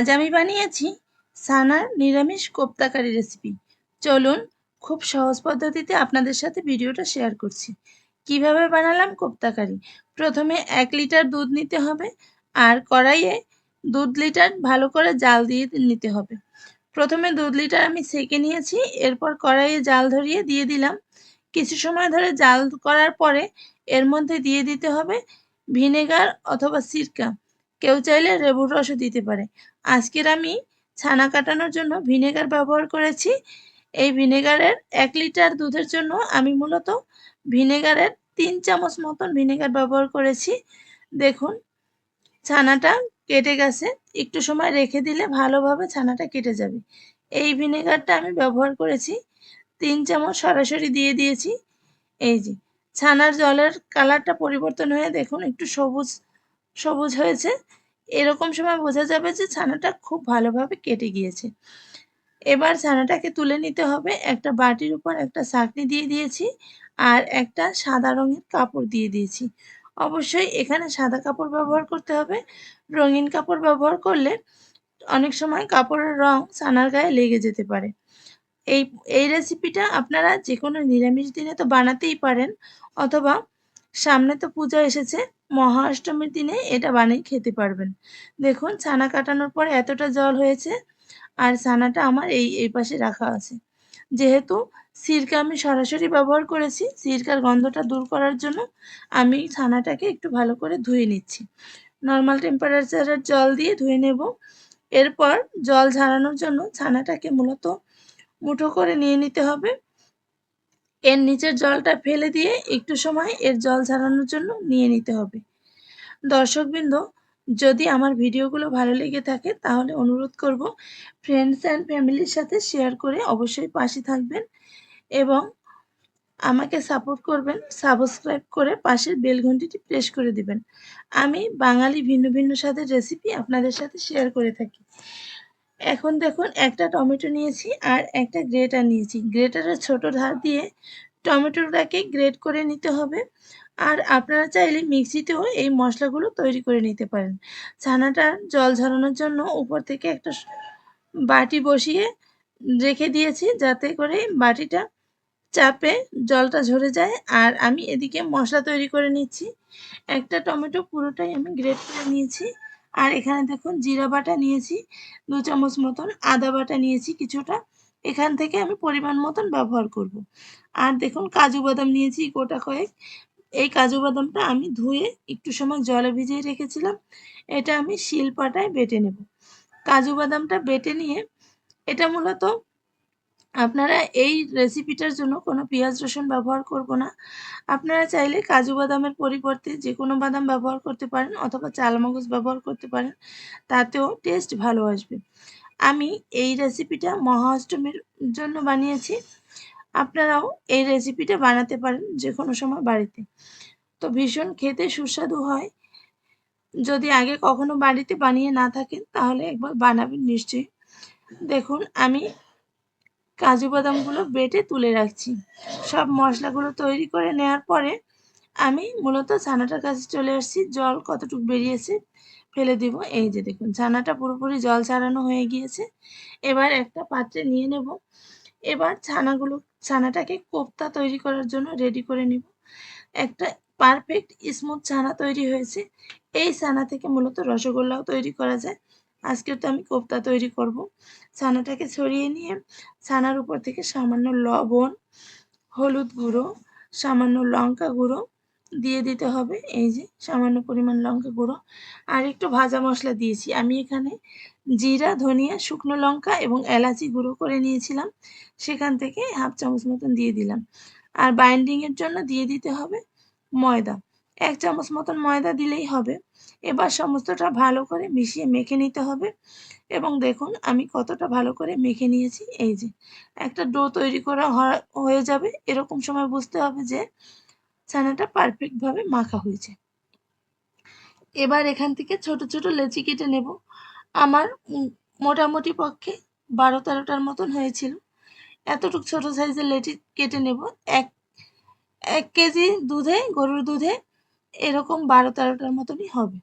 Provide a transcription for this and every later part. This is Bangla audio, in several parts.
আজ আমি বানিয়েছি সানার নিরামিষ কোপ্তাকারি রেসিপি চলুন খুব সহজ পদ্ধতিতে আপনাদের সাথে ভিডিওটা শেয়ার করছি। কীভাবে বানালাম কোপ্তাকারি? প্রথমে এক লিটার দুধ নিতে হবে আর কড়াইয়ে দুধ লিটার ভালো করে জাল দিয়ে নিতে হবে। প্রথমে দুধ লিটার আমি সেকে নিয়েছি, এরপর কড়াইয়ে জাল ধরিয়ে দিয়ে দিলাম। কিছু সময় ধরে জাল করার পরে এর মধ্যে দিয়ে দিতে হবে ভিনেগার অথবা সিরকা। কেউ চাইলে লেবুর রসও দিতে পারে। আজকের আমি ছানা কাটানোর জন্য ভিনেগার ব্যবহার করেছি। এই ভিনেগারের এক লিটার দুধের জন্য আমি মূলত ভিনেগারের তিন চামচ মতন ভিনেগার ব্যবহার করেছি। দেখুন, ছানাটা কেটে গেছে। একটু সময় রেখে দিলে ভালোভাবে ছানাটা কেটে যাবে। এই ভিনেগারটা আমি ব্যবহার করেছি। তিন চামচ সরাসরি দিয়ে দিয়েছি। এই যে, ছানার জলের কালারটা পরিবর্তন হয়ে দেখুন, একটু সবুজ সবুজ হয়েছে। এরকম সময় বোঝা যাবে যে ছানাটা খুব ভালোভাবে কেটে গিয়েছে। এবার ছানাটাকে তুলে নিতে হবে। একটা বাটির উপর একটা চাকনি দিয়ে দিয়েছি আর একটা সাদা রঙের কাপড় দিয়ে দিয়েছি। অবশ্যই এখানে সাদা কাপড় ব্যবহার করতে হবে। রঙিন কাপড় ব্যবহার করলে অনেক সময় কাপড়ের রং ছানার গায়ে লেগে যেতে পারে। এই এই রেসিপিটা আপনারা যে কোনো নিরামিষ দিনে তো বানাতেই পারেন অথবা সামনে তো পূজা এসেছে মহা অষ্টমীর দিনে এটা বানিয়ে খেতে পারবেন। দেখুন, ছানা কাটানোর পর এতটা জল হয়েছে আর ছানাটা আমার এই এই পাশে রাখা আছে। যেহেতু সিরকা আমি সরাসরি ব্যবহার করেছি, সিরকার গন্ধটা দূর করার জন্য আমি ছানাটাকে একটু ভালো করে ধুয়ে নিচ্ছি। নর্মাল টেম্পারেচারের জল দিয়ে ধুয়ে নেব। এরপর জল ঝাড়ানোর জন্য ছানাটাকে মূলত মুঠো করে নিয়ে নিতে হবে। এর নিচের জলটা ফেলে দিয়ে একটু সময় এর জল ঝাড়ানোর জন্য নিয়ে নিতে হবে। দর্শকবৃন্দ, যদি আমার ভিডিওগুলো ভালো লেগে থাকে, তাহলে অনুরোধ করব ফ্রেন্ডস অ্যান্ড ফ্যামিলির সাথে শেয়ার করে অবশ্যই পাশে থাকবেন এবং আমাকে সাপোর্ট করবেন সাবস্ক্রাইব করে পাশের বেল ঘন্টিটি প্রেস করে দিবেন। আমি বাঙালি ভিন্ন ভিন্ন স্বাদের রেসিপি আপনাদের সাথে শেয়ার করে থাকি। এখন দেখুন একটা টমেটো নিয়েছি আর একটা গ্রেটার নিয়েছি। গ্রেটারের ছোট ধার দিয়ে টমেটোটাকে গ্রেট করে নিতে হবে। আর আপনারা চাইলে মিক্সিতেও এই মশলাগুলো তৈরি করে নিতে পারেন। ছানাটা জল ঝরানোর জন্য উপর থেকে একটা বাটি বসিয়ে রেখে দিয়েছি যাতে করে বাটিটা চাপে জলটা ঝরে যায়। আর আমি এদিকে মশলা তৈরি করে নিচ্ছি। একটা টমেটো পুরোটাই আমি গ্রেট করে নিয়েছি। আর এখানে দেখুন জিরা বাটা নিয়েছি, দু চামচ মতন আদা বাটা নিয়েছি কিছুটা। এখান থেকে আমি পরিমাণ মতন ব্যবহার করব। আর দেখুন কাজু বাদাম নিয়েছি গোটা কয়েক। এই কাজু বাদামটা আমি ধুয়ে একটু সময় জলে ভিজিয়ে রেখেছিলাম। এটা আমি শিল পাটায় বেটে নেব। কাজু বাদামটা বেটে নিয়ে এটা মূলত আপনারা এই রেসিপিটার জন্য কোনো পেঁয়াজ রসুন ব্যবহার করব না। আপনারা চাইলে কাজু বাদামের পরিবর্তে যে কোনো বাদাম ব্যবহার করতে পারেন অথবা চালমগজ ব্যবহার করতে পারেন, তাতেও টেস্ট ভালো আসবে। আমি এই রেসিপিটা মহা অষ্টমীর জন্য বানিয়েছি। আপনারাও এই রেসিপিটা বানাতে পারেন যে কোনো সময় বাড়িতে। তো ভীষণ খেতে সুস্বাদু হয়। যদি আগে কখনো বাড়িতে বানিয়ে না থাকেন তাহলে একবার বানাবেন নিশ্চয়ই। দেখুন, আমি কাজু বাদামগুলো বেটে তুলে রাখছি। সব মশলাগুলো তৈরি করে নেওয়ার পরে আমি মূলত ছানাটার কাছে চলে আসছি। জল কতটুকু বেরিয়েছে ফেলে দিব। এই যে দেখুন, ছানাটা পুরোপুরি জল ছাড়ানো হয়ে গিয়েছে। এবার একটা পাত্রে নিয়ে নেব। এবার ছানাগুলো, ছানাটাকে কোপ্তা তৈরি করার জন্য রেডি করে নিব। একটা পারফেক্ট স্মুথ ছানা তৈরি হয়েছে। এই ছানা থেকে মূলত রসগোল্লাও তৈরি করা যায়। আজকে তো আমি কোপ্তা তৈরি করব। ছানাটাকে ছড়িয়ে নিয়ে ছানার উপর থেকে সামান্য লবণ, হলুদ গুঁড়ো, সামান্য লঙ্কা গুঁড়ো দিয়ে দিতে হবে। এই যে সামান্য পরিমাণ লঙ্কা গুঁড়ো। আর একটু ভাজা মশলা দিয়েছি। আমি এখানে জিরা, ধনিয়া, শুকনো লঙ্কা এবং এলাচি গুঁড়ো করে নিয়েছিলাম। সেখান থেকে হাফ চামচ মতন দিয়ে দিলাম। আর বাইন্ডিংয়ের জন্য দিয়ে দিতে হবে ময়দা। এক চামচ মতন ময়দা দিলেই হবে। এবার সমস্তটা ভালো করে মিশিয়ে মেখে নিতে হবে। এবং দেখুন, আমি কতটা ভালো করে মেখে নিয়েছি। এই যে, একটা ডো তৈরি করা হয়ে যাবে। এরকম সময় বুঝতে হবে যে, ছানাটা পারফেক্টভাবে মাখা হয়েছে। এবার এখান থেকে ছোট ছোট লেচি কেটে নেব। আমার মোটামুটি পক্ষে বারো তেরোটার মতন হয়েছিল। এতটুকু ছোট সাইজের লেচি কেটে নেব। এক এক কেজি দুধে, গরুর দুধে এরকম বারো তেরোটার মতনই হবে।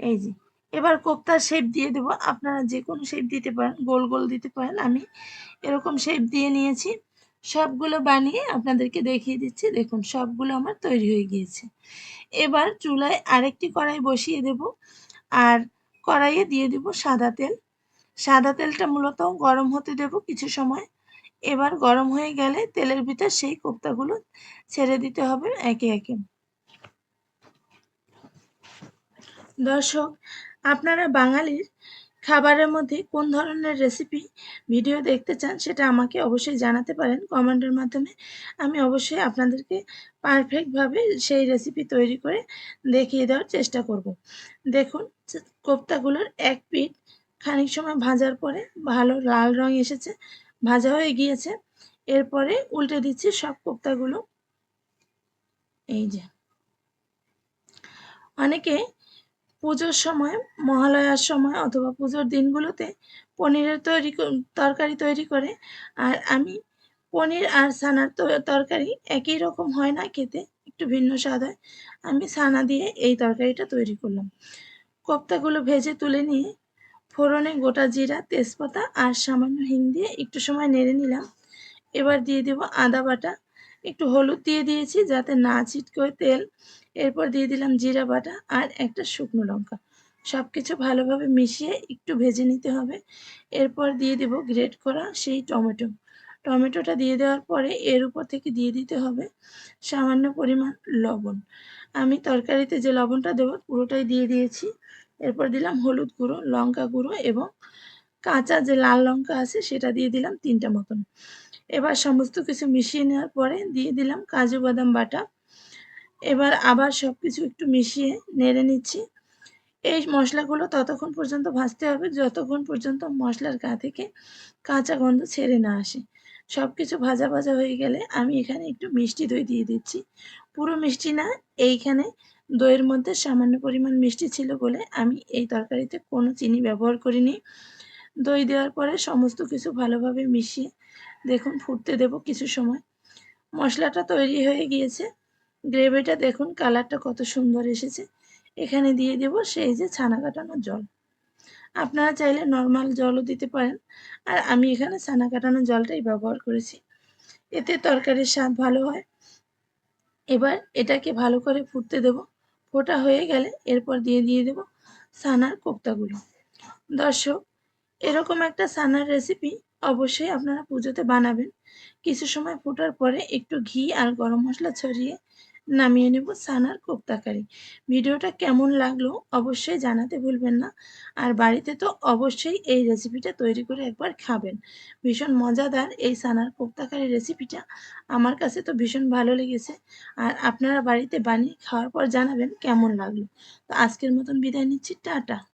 এই যে, এবার কোপ্তার শেপ দিয়ে দেব। আপনারা যে কোনো শেপ দিতে পারেন, গোল গোল দিতে পারেন। আমি এরকম শেপ দিয়ে নিয়েছি। সবগুলো বানিয়ে আপনাদেরকে দেখিয়ে দিচ্ছি। দেখুন, সবগুলো আমার তৈরি হয়ে গিয়েছে। এবার চুলায় আরেকটি কড়াই বসিয়ে দেব। আর কড়াইয়ে দিয়ে দেব সাদা তেল। সাদা তেলটা মূলত গরম হতে দেব কিছু সময়। এবার গরম হয়ে গেলে তেলের ভিতর সেই কোপ্তাগুলো ছেড়ে দিতে হবে একে একে। দর্শক, আপনারা বাঙালির খাবারের মধ্যে কোন ধরনের রেসিপি ভিডিও দেখতে চান সেটা আমাকে অবশ্যই জানাতে পারেন কমেন্টের মাধ্যমে। আমি অবশ্যই আপনাদেরকে পারফেক্টভাবে সেই রেসিপি তৈরি করে দেখিয়ে দেওয়ার চেষ্টা করব। দেখুন, কোপ্তাগুলোর এক পিঠ খানিক সময় ভাজার পরে ভালো লাল রং এসেছে, ভাজা হয়ে গিয়েছে। এরপরে উল্টে দিচ্ছি সব কোপ্তাগুলো। এই যে, অনেকে পুজোর সময়, মহালয়ার সময় অথবা পুজোর দিনগুলোতে পনিরের তৈরি তরকারি তৈরি করে। আর আমি পনির আর ছানার তরকারি একই রকম হয় না, খেতে একটু ভিন্ন স্বাদ হয়। আমি ছানা দিয়ে এই তরকারিটা তৈরি করলাম। কোপ্তাগুলো ভেজে তুলে নিয়ে ফোড়নে গোটা জিরা, তেজপাতা আর সামান্য হিং দিয়ে একটু সময় নেড়ে নিলাম। এবার দিয়ে দেব আদা বাটা। একটু হলুদ দিয়ে দিয়েছি যাতে না ছিটকোয় তেল। এরপর দিয়ে দিলাম জিরা বাটা আর একটা শুকনো লঙ্কা। সব কিছু ভালোভাবে মিশিয়ে একটু ভেজে নিতে হবে। এরপর দিয়ে দেব গ্রেট করা সেই টমেটো। টমেটোটা দিয়ে দেওয়ার পরে এর উপর থেকে দিয়ে দিতে হবে সামান্য পরিমাণ লবণ। আমি তরকারিতে যে লবণটা দেবো পুরোটাই দিয়ে দিয়েছি। এরপর দিলাম হলুদ গুঁড়ো, লঙ্কা গুঁড়ো এবং কাঁচা যে লাল লঙ্কা আছে সেটা দিয়ে দিলাম তিনটা মতন। এবার সমস্ত কিছু মিশিয়ে নেওয়ার পরে দিয়ে দিলাম কাজু বাদাম বাটা। এবার আবার সব কিছু একটু মিশিয়ে নেড়ে নিচ্ছি। এই মশলাগুলো ততক্ষণ পর্যন্ত ভাজতে হবে, যতক্ষণ পর্যন্ত মশলার গা থেকে কাঁচা গন্ধ ছেড়ে না আসে। সব কিছু ভাজা ভাজা হয়ে গেলে আমি এখানে একটু মিষ্টি দই দিয়ে দিচ্ছি। পুরো মিষ্টি না, এইখানে দইয়ের মধ্যে সামান্য পরিমাণ মিষ্টি ছিল বলে আমি এই তরকারিতে কোনো চিনি ব্যবহার করিনি। দই দেওয়ার পরে সমস্ত কিছু ভালোভাবে মিশিয়ে দেখুন, ফুটতে দেব কিছু সময়। মশলাটা তৈরি হয়ে গিয়েছে। গ্রেভিটা দেখুন, কালারটা কত সুন্দর এসেছে। এখানে দিয়ে দেব সেই যে ছানা কাটানো জল। আপনারা চাইলে নর্মাল জলও দিতে পারেন। আর আমি এখানে ছানা কাটানো জলটাই ব্যবহার করেছি। এতে তরকারির স্বাদ ভালো হয়। এবার এটাকে ভালো করে ফুটতে দেব। ফোটা হয়ে গেলে এরপর দিয়ে দিয়ে দেব ছানার কোপ্তাগুলো। দর্শক, এরকম একটা সানার রেসিপি অবশ্যই আপনারা পুজোতে বানাবেন। কিছু সময় ফোটার পরে একটু ঘি আর গরম মশলা ছড়িয়ে নামিয়ে নেব সানার কোপ্তাকারি। ভিডিওটা কেমন লাগল অবশ্যই জানাতে ভুলবেন না। আর বাড়িতে তো অবশ্যই এই রেসিপিটা তৈরি করে একবার খাবেন। ভীষণ মজাদার এই সানার কোপ্তাকারি রেসিপিটা আমার কাছে তো ভীষণ ভালো লেগেছে। আর আপনারা বাড়িতে বানিয়ে খাওয়ার পর জানাবেন কেমন লাগল। তো আজকের মতন বিদায় নিচ্ছি, টাটা।